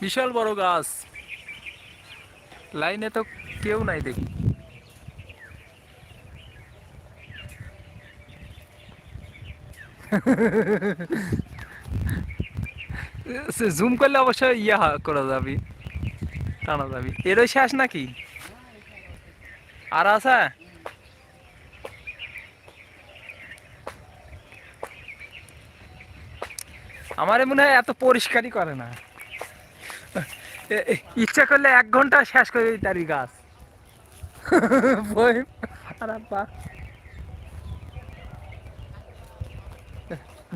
বিশাল বড় গাছ। লাইনে তো কেউ নাই দেখি। জুম করলে অবশ্যই ইয়া করা যাবে, টানা যাবি। এরই শেষ নাকি? আর আছে? আমার মনে হয় এত পরিষ্কারই করে না। ইচ্ছা করলে এক ঘণ্টা শেষ করে দিই তারি গাছ।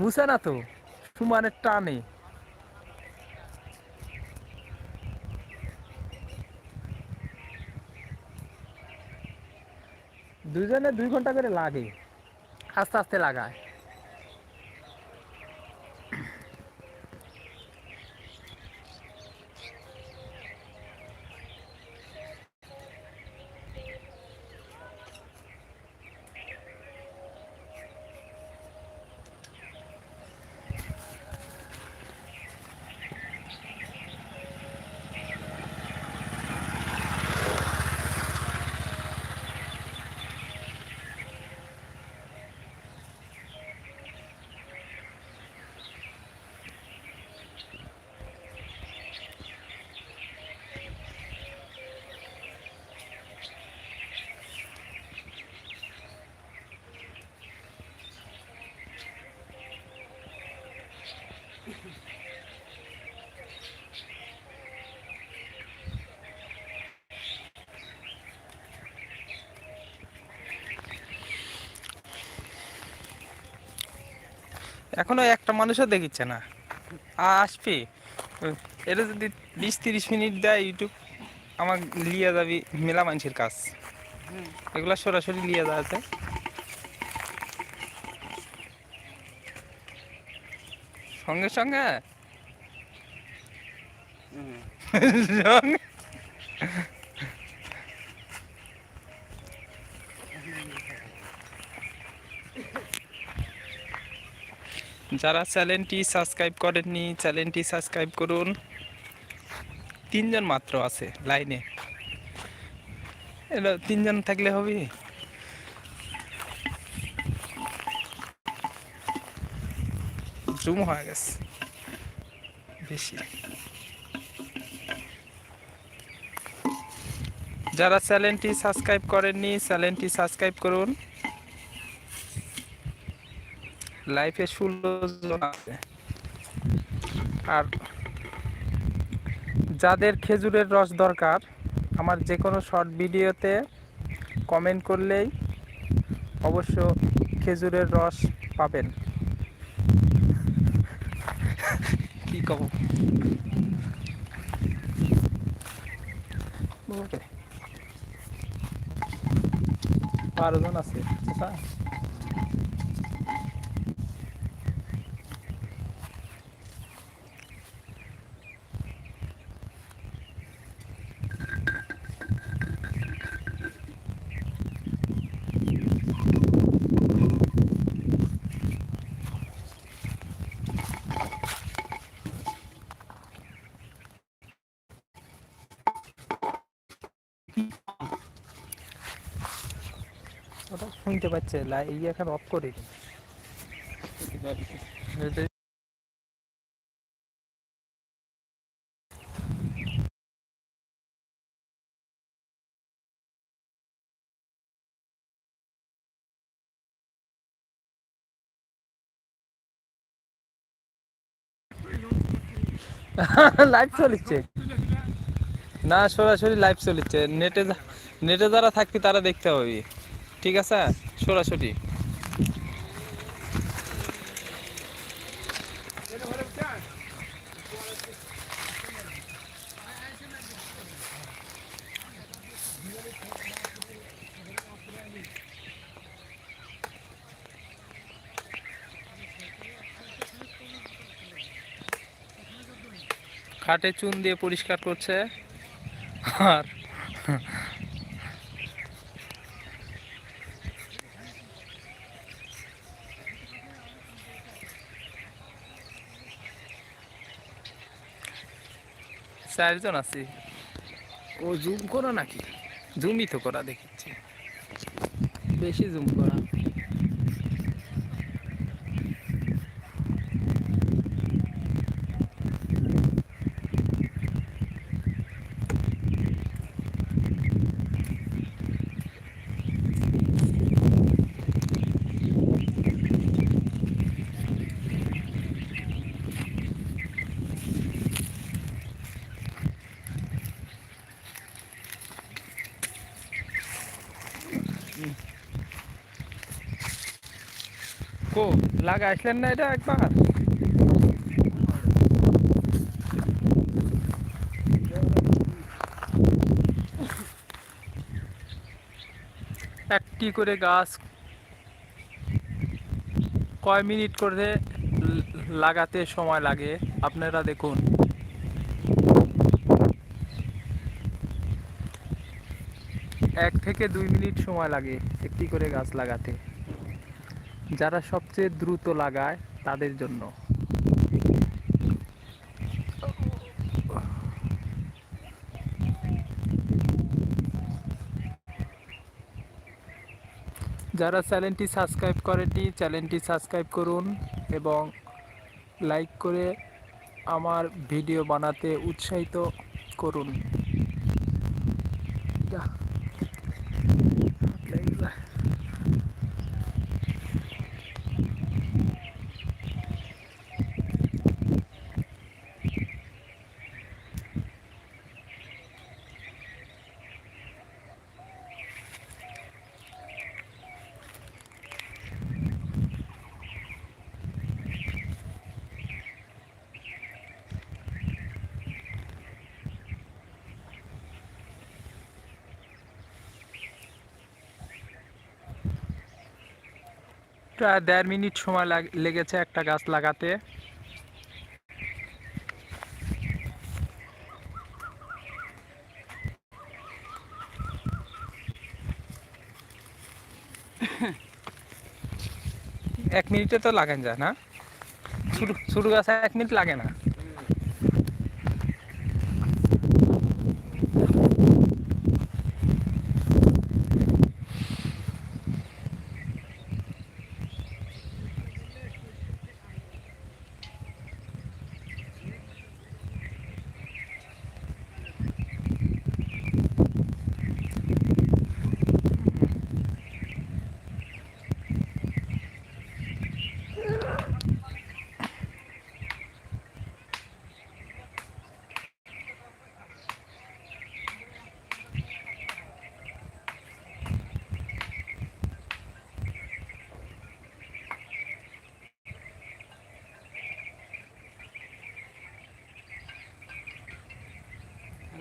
মুছে না তো সুমানের টানে। দুজনে দুই ঘণ্টা করে লাগে আস্তে আস্তে লাগায়। এখনও একটা মানুষও দেখিচ্ছে না। আসবি? এটা যদি বিশ তিরিশ মিনিট দেয় ইউটিউব আমার লিয়ে যাবি মেলা মানুষের কাজ। এগুলা সরাসরি লিয়ে যাওয়া আছে সঙ্গে? সঙ্গে? যারা চ্যানেলটি সাবস্ক্রাইব করেননি, চ্যানেলটি সাবস্ক্রাইব করুন। তিনজন মাত্র আছে লাইনে। এলো, তিনজন থাকলে হবে? জুম হয়ে গেছে। বেশি। যারা চ্যানেলটি সাবস্ক্রাইব করেননি, চ্যানেলটি সাবস্ক্রাইব করুন। লাইফে ষোলো জন আছে। আর যাদের খেজুরের রস দরকার আমার যে কোনো শর্ট ভিডিওতে কমেন্ট করলেই অবশ্য খেজুরের রস পাবেন। কি কব। বারো জন আছে ওটা শুনতে পাচ্ছে ইয়ে এখন অফ করে লাইভ চলিচ্ছে না, সরাসরি লাইভ চলিচ্ছে। নেটে নেটে যারা থাকবে, তারা দেখতে পাবি ঠিক আছে? সরাসরি। খাটে চুন দিয়ে পরিষ্কার করছে। আর চারজন আছি। ও জুম করা নাকি? জুমই তো করা দেখিচ্ছে। বেশি জুম করা কো, লাগা আসলেন না এটা একবার? একটি করে গাছ কয় মিনিট করে লাগাতে সময় লাগে? আপনারা দেখুন। এক থেকে দুই মিনিট সময় লাগে একটি করে গাছ লাগাতে। যারা সবচেয়ে দ্রুত লাগায় তাদের জন্য। যারা চ্যানেলটি সাবস্ক্রাইব করেনি চ্যানেলটি সাবস্ক্রাইব করুন এবং লাইক করে আমার ভিডিও বানাতে উৎসাহিত করুন। দেড় মিনিট সময় লাগ- লেগেছে একটা গাছ লাগাতে। এক মিনিটে তো লাগেন যায় না। ছোট ছোট গাছ এক মিনিট লাগে না।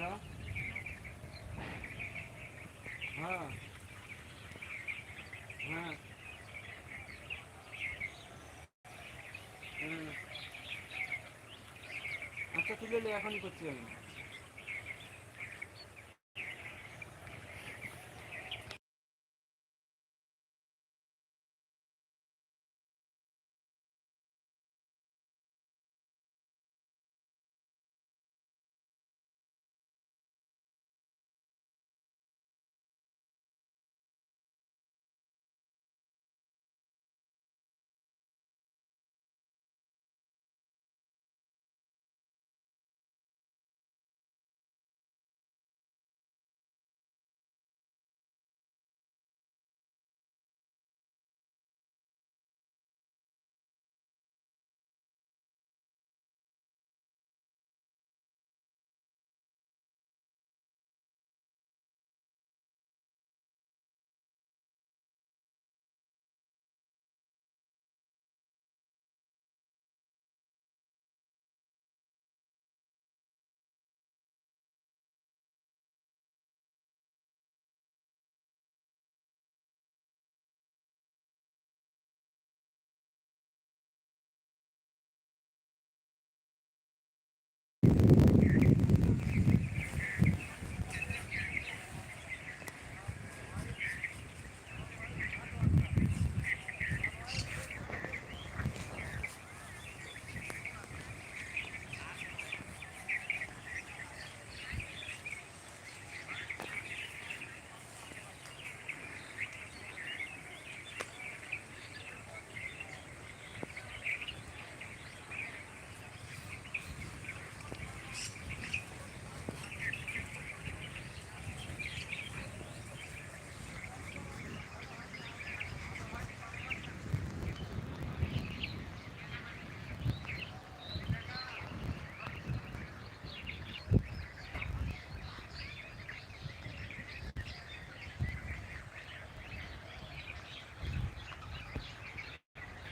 হ্যাঁ। হ্যাঁ। হুম। আচ্ছা তুলে এখনই করছি আমি